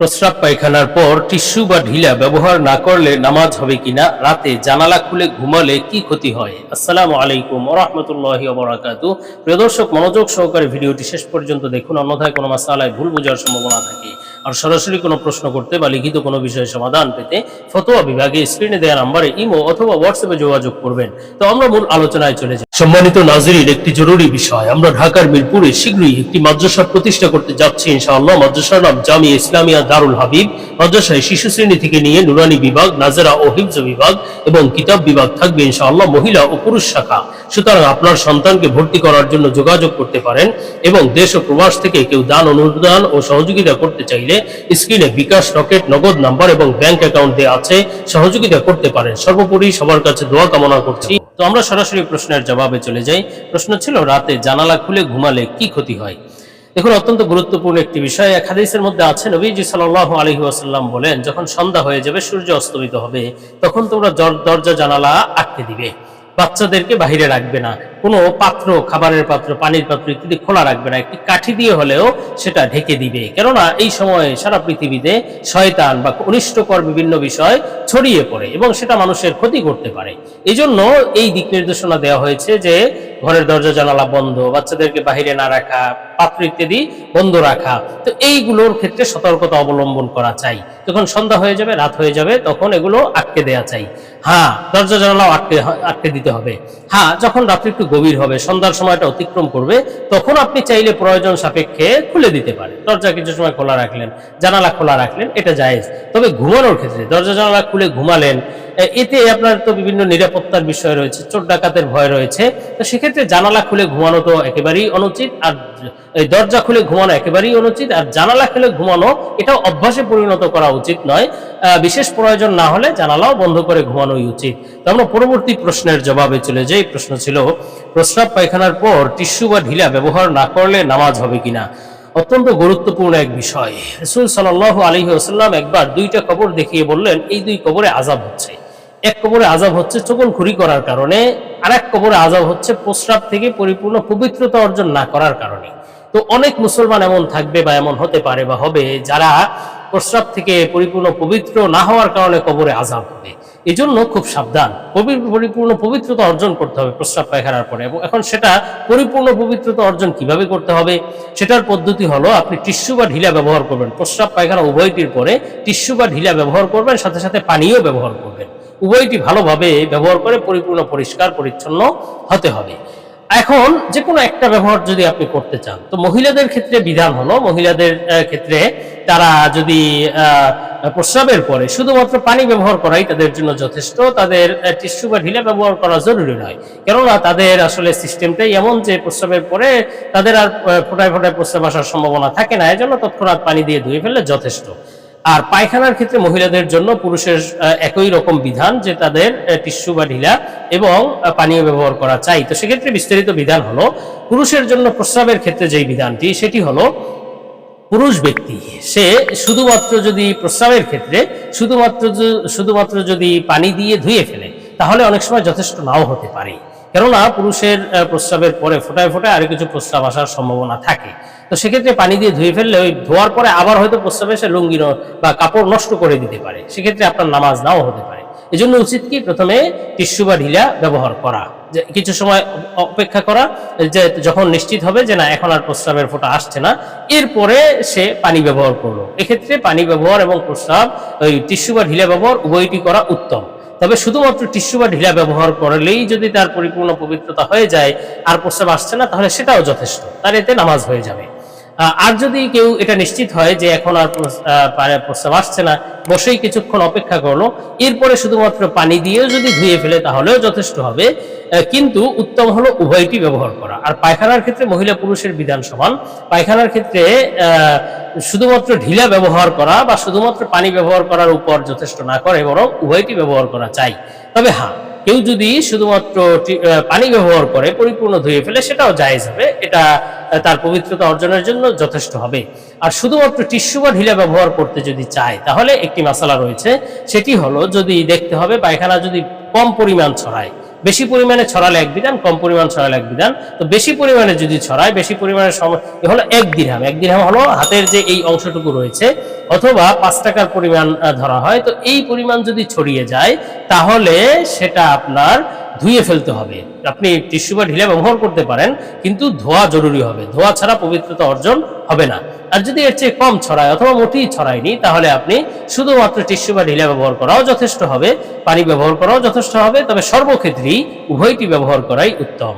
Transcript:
প্রস্রাব পায়খানার পর টিস্যু বা ঢিলা ব্যবহার না করলে নামাজ হবে কিনা, রাতে জানালা খুলে ঘুমালে কি ক্ষতি হয়? আসসালামু আলাইকুম রহমতুল্লাহি ওবরাকাতু। প্রিয় দর্শক, মনোযোগ সহকারে ভিডিওটি শেষ পর্যন্ত দেখুন, অন্যথায় কোনো মাসালায় ভুল বোঝার সম্ভাবনা থাকে। আর সরাসরি কোনো প্রশ্ন করতে বা লিখিত কোনো বিষয়ে সমাধান পেতে ফতোয়া বিভাগে স্ক্রিনে দেওয়া নাম্বারে ইমো অথবা হোয়াটসঅ্যাপে যোগাযোগ করবেন। তো আমরা মূল আলোচনায় চলে যাই। সম্মানিত নাজির একটি জরুরি বিষয়। আমরা ঢাকার মিরপুরে শীঘ্রই একটি মাদ্রাসা প্রতিষ্ঠা করতে যাচ্ছি ইনশাআল্লাহ। মাদ্রাসার নাম জামি ইসলামিয়া দারুল হাবিব। মাদ্রাসায় শিশু শ্রেণি থেকে নিয়ে নুরানি বিভাগ, নাজেরা ও হিফজ বিভাগ এবং কিতাব বিভাগ থাকবে ইনশাআল্লাহ মহিলা ও পুরুষ শাখা। সুতরাং আপনার সন্তানকে ভর্তি করার জন্য যোগাযোগ করতে পারেন এবং দেশ ও প্রবাস থেকে কেউ দান, অনুদান ও সহযোগিতা করতে চাইলে স্ক্রিনে বিকাশ রকেট, নগদ নাম্বার এবং ব্যাংক অ্যাকাউন্ট দেওয়া আছে, সহযোগিতা করতে পারেন। সর্বোপরি সবার কাছে দোয়া কামনা করছি। তো আমরা সরাসরি প্রশ্নের জবাবে চলে যাই। প্রশ্ন ছিল, রাতে জানালা খুলে ঘুমালে কি ক্ষতি হয়? দেখুন, অত্যন্ত গুরুত্বপূর্ণ একটি বিষয়। এক হাদিসের মধ্যে আছে, নবীজি সাল্লাহ আলহি আসাল্লাম বলেন, যখন সন্ধ্যা হয়ে যাবে, সূর্য অস্তমিত হবে, তখন তোমরা দরজা জানালা আটকে দিবে। বাচ্চাদেরকে বাহিরে রাখবে না। কোনো পাত্র, খাবারের পাত্র, পানির পাত্র ইত্যাদি খোলা রাখবে না। একটি কাঠি দিয়ে হলেও সেটা ঢেকে দিবে। কেননা এই সময়ে সারা পৃথিবীতে শয়তান বা অনিষ্টকর বিভিন্ন বিষয় ছড়িয়ে পড়ে এবং সেটা মানুষের ক্ষতি করতে পারে। এই জন্য এই দিক নির্দেশনা দেওয়া হয়েছে যে ঘরের দরজা, জানালা বন্ধ, বাচ্চাদেরকে বাহিরে না রাখা, পাত্র ইত্যাদি বন্ধ রাখা। তো এইগুলোর ক্ষেত্রে সতর্কতা অবলম্বন করা চাই। যখন সন্ধ্যা হয়ে যাবে, রাত হয়ে যাবে, তখন এগুলো আটকে দেওয়া চাই। হ্যাঁ দরজা, জানালাও আটকে আটকে দিতে হবে। হ্যাঁ যখন রাত্রে একটু গভীর হবে, সন্ধ্যার সময়টা অতিক্রম করবে, তখন আপনি চাইলে প্রয়োজন সাপেক্ষে খুলে দিতে পারেন। দরজা কিছু সময় খোলা রাখলেন, জানালা খোলা রাখলেন, এটা জায়েজ। তবে ঘুমানোর ক্ষেত্রে দরজা জানালা খুলে ঘুমালেন এতে আপনার তো বিভিন্ন নিরাপত্তার বিষয় রয়েছে, চোর ডাকাতের ভয় রয়েছে। তো সেক্ষেত্রে জানালা খুলে ঘুমানো তো একেবারেই অনুচিত, আর দরজা খুলে ঘুমানো একেবারেই অনুচিত, আর জানালা খুলে ঘুমানো এটাও অভ্যাসে পরিণত করা উচিত নয়। বিশেষ প্রয়োজন না হলে জানালাও বন্ধ করে ঘুমানোই উচিত। তো আমরা পরবর্তী প্রশ্নের জবাবে চলে যাই। প্রশ্ন ছিল, প্রস্রাব পায়খানার পর টিস্যু বা ঢিলা ব্যবহার না করলে নামাজ হবে কিনা? অত্যন্ত গুরুত্বপূর্ণ এক বিষয়। রসুল সাল আলী আসাল্লাম একবার দুইটা কবর দেখিয়ে বললেন, এই দুই কবরে আজাব হচ্ছে। এক কবরে আজাব হচ্ছে চোখন খুরি করার কারণে আর এক কবরে আজাব হচ্ছে প্রস্রাব থেকে পরিপূর্ণ পবিত্রতা অর্জন না করার কারণে। তো অনেক মুসলমান এমন থাকবে বা এমন হতে পারে বা হবে যারা প্রস্রাব থেকে পরিপূর্ণ পবিত্র না হওয়ার কারণে কবরে আজাব হবে। এই জন্য খুব সাবধান। পরিপূর্ণ পবিত্রতা অর্জন করতে হবে প্রস্রাব পায়খানার পরে। এবং এখন সেটা পরিপূর্ণ পবিত্রতা অর্জন কীভাবে করতে হবে, সেটার পদ্ধতি হলো আপনি টিস্যু বা ঢিলা ব্যবহার করবেন। প্রস্রাব পায়খানা উভয়টির পরে টিস্যু বা ঢিলা ব্যবহার করবেন, সাথে সাথে পানিও ব্যবহার করবেন। উভয়টি ভালোভাবে ব্যবহার করে পরিপূর্ণ, পরিষ্কার, পরিচ্ছন্ন হতে হবে। এখন যে কোনো একটা ব্যবহার যদি আপনি করতে চান, তো মহিলাদের ক্ষেত্রে বিধান হলো, মহিলাদের ক্ষেত্রে তারা যদি প্রস্রাবের পরে শুধুমাত্র পানি ব্যবহার করাই তাদের জন্য যথেষ্ট, তাদের টিস্যু বা ঢিলা ব্যবহার করা জরুরি নয়। কেননা তাদের আসলে সিস্টেমটাই এমন যে প্রস্রাবের পরে তাদের আর ফোটায় ফোটায় প্রস্রাব আসার সম্ভাবনা থাকে না, এজন্য তৎক্ষণাৎ পানি দিয়ে ধুয়ে ফেললে যথেষ্ট। আর পায়খানার ক্ষেত্রে মহিলাদের জন্য পুরুষের একই রকম বিধান যে তাদের টিস্যু বা ঢিলা এবং পানীয় ব্যবহার করা চাই। তো সেক্ষেত্রে বিস্তারিত বিধান হলো, পুরুষের জন্য প্রস্রাবের ক্ষেত্রে যেই বিধানটি, সেটি হলো পুরুষ ব্যক্তি, সে শুধুমাত্র যদি প্রস্রাবের ক্ষেত্রে শুধুমাত্র শুধুমাত্র যদি পানি দিয়ে ধুয়ে ফেলে, তাহলে অনেক সময় যথেষ্ট নাও হতে পারে। কেননা পুরুষের প্রস্রাবের পরে ফোটায় ফোটায় আরও কিছু প্রস্রাব আসার সম্ভাবনা থাকে। তো সেক্ষেত্রে পানি দিয়ে ধুয়ে ফেললে ওই ধোয়ার পরে আবার হয়তো প্রস্রাবে সে লুঙ্গি বা কাপড় নষ্ট করে দিতে পারে। সেক্ষেত্রে আপনার নামাজ নাও হতে পারে। এই জন্য উচিত কি? প্রথমে টিস্যু বা ঢিলা ব্যবহার করা। যে কিছু সময় অপেক্ষা করা, যে যখন নিশ্চিত হবে যে না, এখন আর প্রস্রাবের ফোঁটা আসছে না, এরপরে সে পানি ব্যবহার করল। এক্ষেত্রে পানি ব্যবহার এবং প্রস্রাব, ওই টিস্যু বা ঢিলা ব্যবহার উভয়টি করা উত্তম। তবে শুধুমাত্র টিস্যু বা ঢিলা ব্যবহার করলেই যদি তার পরিপূর্ণ পবিত্রতা হয়ে যায়, আর প্রস্রাব আসছে না, তাহলে সেটাও যথেষ্ট। তার এতে নামাজ হয়ে যাবে। আর যদি কেউ এটা নিশ্চিত হয় যে এখন আর প্রস- প্রস্রাব আসছে না, বসেই কিছুক্ষণ অপেক্ষা করল, এরপরে শুধুমাত্র পানি দিয়েও যদি ধুয়ে ফেলে তাহলেও যথেষ্ট হবে। কিন্তু উত্তম হলো উভয়টি ব্যবহার করা। আর পায়খানার ক্ষেত্রে মহিলা পুরুষের বিধান সমান। পায়খানার ক্ষেত্রে শুধুমাত্র ঢিলা ব্যবহার করা বা শুধুমাত্র পানি ব্যবহার করার উপর যথেষ্ট না করে, বরং উভয়টি ব্যবহার করা চাই। তবে হ্যাঁ কেউ যদি শুধুমাত্র পানি ব্যবহার করে, পরিপূর্ণ ধুয়ে ফেলে, সেটাও জায়েজ হবে। এটা তার পবিত্রতা অর্জনের জন্য যথেষ্ট হবে। আর শুধুমাত্র টিস্যু বা ঢিলা ব্যবহার করতে যদি চায়, তাহলে একটি মশালা রয়েছে। সেটি হলো, যদি দেখতে হবে পায়খানা যদি কম পরিমাণ ছড়ায় বেশি পরিমাণে ছড়ালে এক বিধান, কম পরিমাণ ছড়ালে এক বিধান। তো বেশি পরিমাণে যদি ছড়ায়, বেশি পরিমাণে সময় হলো এক দিরহাম এক দিরহাম হলো হাতের যে এই অংশটুকু রয়েছে, অথবা পাঁচ টাকার পরিমাণ ধরা হয়। তো এই পরিমাণ যদি ছড়িয়ে যায় তাহলে সেটা আপনার ধুয়ে ফেলতে হবে। আপনি টিস্যু বা ঢিলা ব্যবহার করতে পারেন, কিন্তু ধোয়া জরুরি হবে। ধোয়া ছাড়া পবিত্রতা অর্জন হবে না। আর যদি এর চেয়ে কম ছড়ায় অথবা মোটেই ছড়ায়নি, তাহলে আপনি শুধুমাত্র টিস্যু বা ঢিলা ব্যবহার করাও যথেষ্ট হবে, পানি ব্যবহার করাও যথেষ্ট হবে, তবে সর্বক্ষেত্রেই উভয়টি ব্যবহার করাই উত্তম।